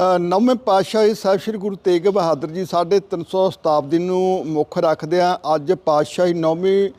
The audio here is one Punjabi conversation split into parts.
ਨੌਵੇਂ ਪਾਤਸ਼ਾਹੀ ਸਾਹਿਬ ਸ੍ਰੀ ਗੁਰੂ ਤੇਗ ਬਹਾਦਰ ਜੀ ਸਾਢੇ 300 ਸ਼ਤਾਬਦੀ ਨੂੰ ਮੁੱਖ ਰੱਖਦੇ ਆ। ਅੱਜ ਪਾਤਸ਼ਾਹੀ ਨੌਵੀਂ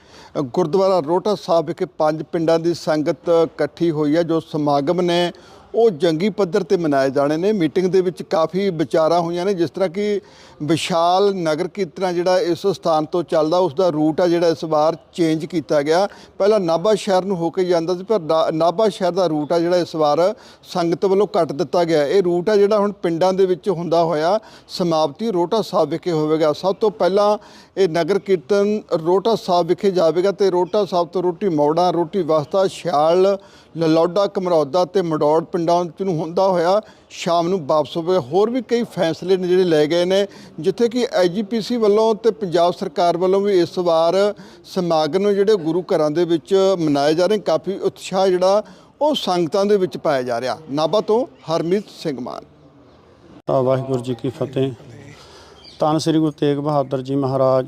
ਗੁਰਦੁਆਰਾ ਰੋਟਾ ਸਾਹਿਬ ਵਿਖੇ ਪੰਜ ਪਿੰਡਾਂ ਦੀ ਸੰਗਤ ਇਕੱਠੀ ਹੋਈ ਹੈ, ਜੋ ਸਮਾਗਮ ਨੇ ਉਹ ਜੰਗੀ ਪੱਧਰ ਤੇ ਮਨਾਏ ਜਾਣੇ ਨੇ। ਮੀਟਿੰਗ ਦੇ ਵਿੱਚ ਕਾਫੀ ਵਿਚਾਰਾਂ ਹੋਈਆਂ ਨੇ, ਜਿਸ ਤਰ੍ਹਾਂ ਕਿ ਵਿਸ਼ਾਲ ਨਗਰ ਕੀਰਤਨ ਜਿਹੜਾ ਇਸ ਸਥਾਨ ਤੋਂ ਚੱਲਦਾ ਉਸ ਦਾ ਰੂਟ ਆ ਜਿਹੜਾ ਇਸ ਵਾਰ ਚੇਂਜ ਕੀਤਾ ਗਿਆ। ਪਹਿਲਾਂ ਨਾਭਾ ਸ਼ਹਿਰ ਨੂੰ ਹੋ ਕੇ ਜਾਂਦਾ ਸੀ, ਪਰ ਨਾ- ਨਾਭਾ ਸ਼ਹਿਰ ਦਾ ਰੂਟ ਆ ਜਿਹੜਾ ਇਸ ਵਾਰ ਸੰਗਤ ਵੱਲੋਂ ਕੱਟ ਦਿੱਤਾ ਗਿਆ। ਇਹ ਰੂਟ ਆ ਜਿਹੜਾ ਹੁਣ ਪਿੰਡਾਂ ਦੇ ਵਿੱਚ ਹੁੰਦਾ ਹੋਇਆ ਸਮਾਪਤੀ ਰੋਟਾ ਸਾਹਿਬ ਵਿਖੇ ਹੋਵੇਗਾ। ਸਭ ਤੋਂ ਪਹਿਲਾਂ ਇਹ ਨਗਰ ਕੀਰਤਨ ਰੋਟਾ ਸਾਹਿਬ ਵਿਖੇ ਜਾਵੇਗਾ ਤੇ ਰੋਟਾ ਸਾਹਿਬ ਤੋਂ ਰੋਟੀ ਮੌੜਾ, ਰੋਟੀ ਵਸਤਾ ਛਿਆਲ ਲਲੌਡਾ, ਕਮਰੌਦਾ ਤੇ ਮਡੌੜ ਪਿੰਡਾਂ ਚ ਨੂੰ ਹੁੰਦਾ ਹੋਇਆ, ਸ਼ਾਮ ਨੂੰ ਵਾਪਸ ਹੋਵੇ। ਹੋਰ ਵੀ ਕਈ ਫੈਸਲੇ ਨੇ ਜਿਹੜੇ ਲਏ ਗਏ ਨੇ, ਜਿੱਥੇ ਕਿ ਐਜੀਪੀਸੀ ਵੱਲੋਂ ਤੇ ਪੰਜਾਬ ਸਰਕਾਰ ਵੱਲੋਂ ਵੀ ਇਸ ਵਾਰ ਸਮਾਗਮ ਜਿਹੜੇ ਗੁਰੂ ਘਰਾਂ ਦੇ ਵਿੱਚ ਮਨਾਏ ਜਾ ਰਹੇ ਕਾਫੀ ਉਤਸ਼ਾਹ ਜਿਹੜਾ, ਉਹ ਸੰਗਤਾਂ ਦੇ ਵਿੱਚ ਪਾਇਆ ਜਾ ਰਿਹਾ। ਨਾਭਾ ਤੋਂ ਹਰਮੀਤ ਸਿੰਘ ਮਾਨ। ਤਾਂ ਵਾਹਿਗੁਰੂ ਜੀ ਕੀ ਫਤਿਹ। ਧੰਨ ਸ੍ਰੀ ਗੁਰੂ ਤੇਗ ਬਹਾਦਰ ਜੀ ਮਹਾਰਾਜ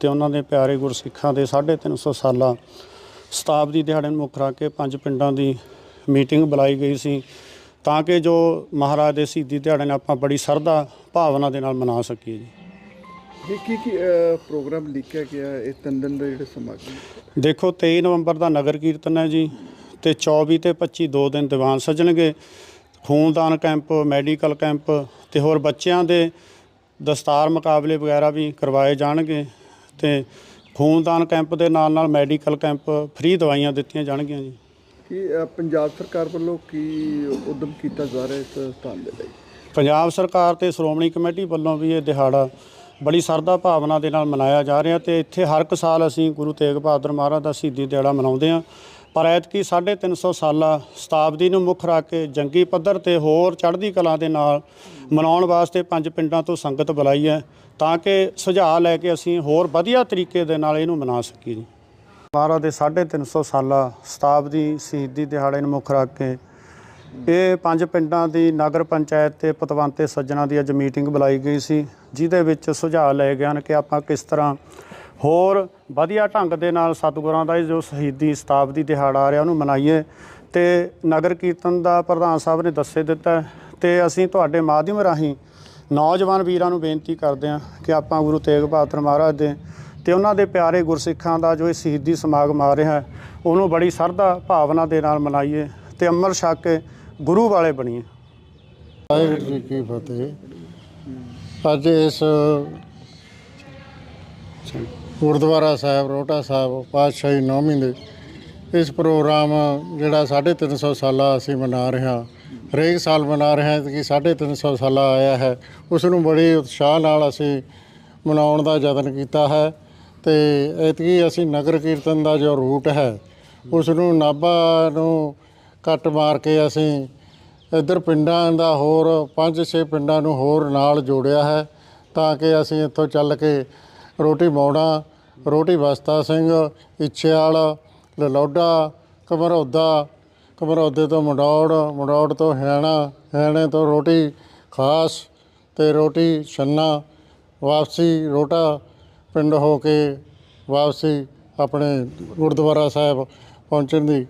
ਤੇ ਉਹਨਾਂ ਦੇ ਪਿਆਰੇ ਗੁਰਸਿੱਖਾਂ ਦੇ 350 ਸਾਲਾ ਸ਼ਤਾਬਦੀ ਦਿਹਾੜੇ ਨੂੰ ਮੁੱਖ ਰੱਖ ਕੇ ਪੰਜ ਪਿੰਡਾਂ ਦੀ ਮੀਟਿੰਗ ਬੁਲਾਈ ਗਈ ਸੀ ਤਾਂ ਕਿ ਜੋ ਮਹਾਰਾਜ ਦੇ ਸ਼ਹੀਦੀ ਦਿਹਾੜੇ ਨੂੰ ਆਪਾਂ ਬੜੀ ਸਰਦਾ ਭਾਵਨਾ ਦੇ ਨਾਲ ਮਨਾ ਸਕੀਏ ਜੀ। ਇਹ ਕੀ ਕੀ ਪ੍ਰੋਗਰਾਮ ਲਿਖਿਆ ਗਿਆ ਇਹ ਤਿੰਨ ਦਿਨ ਦੇ ਜਿਹੜੇ ਸਮਾਗਮ ਦੇਖੋ 23 ਨਵੰਬਰ ਦਾ ਨਗਰ ਕੀਰਤਨ ਹੈ ਜੀ ਤੇ 24 ਤੇ 25 ਦੋ ਦਿਨ ਦੀਵਾਨ ਸਜਣਗੇ। ਖੂਨਦਾਨ ਕੈਂਪ ਮੈਡੀਕਲ ਕੈਂਪ ਤੇ ਹੋਰ ਬੱਚਿਆਂ ਦੇ ਦਸਤਾਰ ਮੁਕਾਬਲੇ ਵਗੈਰਾ ਵੀ ਕਰਵਾਏ ਜਾਣਗੇ ਤੇ ਖੂਨਦਾਨ ਕੈਂਪ ਦੇ ਨਾਲ ਨਾਲ ਮੈਡੀਕਲ ਕੈਂਪ ਫ੍ਰੀ ਦਵਾਈਆਂ ਦਿੱਤੀਆਂ ਜਾਣਗੀਆਂ ਜੀ। ਕੀ ਪੰਜਾਬ ਸਰਕਾਰ ਵੱਲੋਂ ਕੀ ਉਦਮ ਕੀਤਾ ਜਾ ਰਿਹਾ ਇਸ ਸਥਾਨ ਦੇ ਲਈ? ਪੰਜਾਬ ਸਰਕਾਰ ਤੇ ਸ਼੍ਰੋਮਣੀ ਕਮੇਟੀ ਵੱਲੋਂ ਵੀ ਇਹ ਦਿਹਾੜਾ ਬੜੀ ਸਰਦਾ ਭਾਵਨਾ ਦੇ ਨਾਲ ਮਨਾਇਆ ਜਾ ਰਿਹਾ ਤੇ ਇੱਥੇ ਹਰ ਇੱਕ ਸਾਲ ਅਸੀਂ ਗੁਰੂ ਤੇਗ ਬਹਾਦਰ ਮਹਾਰਾਜ ਦਾ ਸ਼ਹੀਦੀ ਦਿਹਾੜਾ ਮਨਾਉਂਦੇ ਹਾਂ। ਪਰ ਐਤਕੀ 350 ਸਾਲਾ ਸ਼ਤਾਬਦੀ ਨੂੰ ਮੁੱਖ ਰੱਖ ਕੇ ਜੰਗੀ ਪੱਧਰ ਤੇ ਹੋਰ ਚੜ੍ਹਦੀ ਕਲਾ ਦੇ ਨਾਲ ਮਨਾਉਣ ਵਾਸਤੇ ਪੰਜ ਪਿੰਡਾਂ ਤੋਂ ਸੰਗਤ ਬੁਲਾਈ ਹੈ ਤਾਂ ਕਿ ਸੁਝਾਅ ਲੈ ਕੇ ਅਸੀਂ ਹੋਰ ਵਧੀਆ ਤਰੀਕੇ ਦੇ ਨਾਲ ਇਹਨੂੰ ਮਨਾ ਸਕੀਏ। ਜੀ ਮਹਾਰਾਜ ਦੇ 350 ਸਾਲਾ ਸ਼ਤਾਬਦੀ ਸ਼ਹੀਦੀ ਦਿਹਾੜੇ ਨੂੰ ਮੁੱਖ ਰੱਖ ਕੇ ਇਹ ਪੰਜ ਪਿੰਡਾਂ ਦੀ ਨਗਰ ਪੰਚਾਇਤ ਤੇ ਪਤਵੰਤੇ ਸੱਜਣਾ ਦੀ ਅੱਜ ਮੀਟਿੰਗ ਬੁਲਾਈ ਗਈ ਸੀ, ਜਿਹਦੇ ਵਿੱਚ ਸੁਝਾਅ ਲਏ ਗਏ ਹਨ ਕਿ ਆਪਾਂ ਕਿਸ ਤਰ੍ਹਾਂ ਹੋਰ ਵਧੀਆ ਢੰਗ ਦੇ ਨਾਲ ਸਤਿਗੁਰਾਂ ਦਾ ਇਹ ਜੋ ਸ਼ਹੀਦੀ ਸ਼ਤਾਬਦੀ ਦਿਹਾੜਾ ਆ ਰਿਹਾ, ਉਹਨੂੰ ਮਨਾਈਏ। ਤੇ ਨਗਰ ਕੀਰਤਨ ਦਾ ਪ੍ਰਧਾਨ ਸਾਹਿਬ ਨੇ ਦੱਸੇ ਦਿੱਤਾ ਹੈ ਤੇ ਅਸੀਂ ਤੁਹਾਡੇ ਮਾਧਿਅਮ ਰਾਹੀਂ ਨੌਜਵਾਨ ਵੀਰਾਂ ਨੂੰ ਬੇਨਤੀ ਕਰਦੇ ਹਾਂ ਕਿ ਆਪਾਂ ਗੁਰੂ ਤੇਗ ਬਹਾਦਰ ਮਹਾਰਾਜ ਦੇ ਤੇ ਉਹਨਾਂ ਦੇ ਪਿਆਰੇ ਗੁਰਸਿੱਖਾਂ ਦਾ ਜੋ ਇਹ ਸ਼ਹੀਦੀ ਸਮਾਗਮ ਆ ਰਿਹਾ ਉਹਨੂੰ ਬੜੀ ਸ਼ਰਧਾ ਭਾਵਨਾ ਦੇ ਨਾਲ ਮਨਾਈਏ ਤੇ ਅੰਮ੍ਰਿਤ ਛਕ ਕੇ ਗੁਰੂ ਵਾਲੇ ਬਣੀਏ। ਵਾਹਿਗੁਰੂ ਜੀ ਕੀ ਫਤਿਹ। ਅੱਜ ਇਸ ਗੁਰਦੁਆਰਾ ਸਾਹਿਬ ਰੋਟਾ ਸਾਹਿਬ, ਪਾਤਸ਼ਾਹੀ ਨੌਵੀਂ ਦੇ ਇਸ ਪ੍ਰੋਗਰਾਮ ਜਿਹੜਾ 350 ਸਾਲਾ ਅਸੀਂ ਮਨਾ ਰਹੇ ਹਾਂ, ਹਰੇਕ ਸਾਲ ਮਨਾ ਰਹੇ ਹਾਂ ਕਿ 350 ਸਾਲਾ ਆਇਆ ਹੈ ਉਸ ਨੂੰ ਬੜੇ ਉਤਸ਼ਾਹ ਨਾਲ ਅਸੀਂ ਮਨਾਉਣ ਦਾ ਯਤਨ ਕੀਤਾ ਹੈ। ਤੇ ਐਤਕੀ ਅਸੀਂ ਨਗਰ ਕੀਰਤਨ ਦਾ ਜੋ ਰੂਟ ਹੈ ਉਸ ਨੂੰ ਨਾਭਾ ਨੂੰ ਕੱਟ ਮਾਰ ਕੇ ਅਸੀਂ ਇੱਧਰ ਪਿੰਡਾਂ ਦਾ ਹੋਰ 5-6 ਪਿੰਡਾਂ ਨੂੰ ਹੋਰ ਨਾਲ ਜੋੜਿਆ ਹੈ, ਤਾਂ ਕਿ ਅਸੀਂ ਇੱਥੋਂ ਚੱਲ ਕੇ ਰੋਟੀ ਮੌੜਾ ਰੋਟੀ ਬਸਤਾ ਸਿੰਘ ਇੱਛੇਵਾਲ ਲਲੌਡਾ, ਕਮਰੌਦਾ, ਕਮਰੌਦੇ ਤੋਂ ਮੰਡੌੜ ਮੰਡੌੜ ਤੋਂ ਹੈਣਾ ਹੈਣੇ ਤੋਂ ਰੋਟੀ ਖਾਸ ਤੇ ਰੋਟੀ ਛੰਨਾ, ਵਾਪਸੀ ਰੋਟਾ ਪਿੰਡ ਹੋ ਕੇ ਵਾਪਸੀ ਆਪਣੇ ਗੁਰਦੁਆਰਾ ਸਾਹਿਬ ਪਹੁੰਚਣ ਦੀ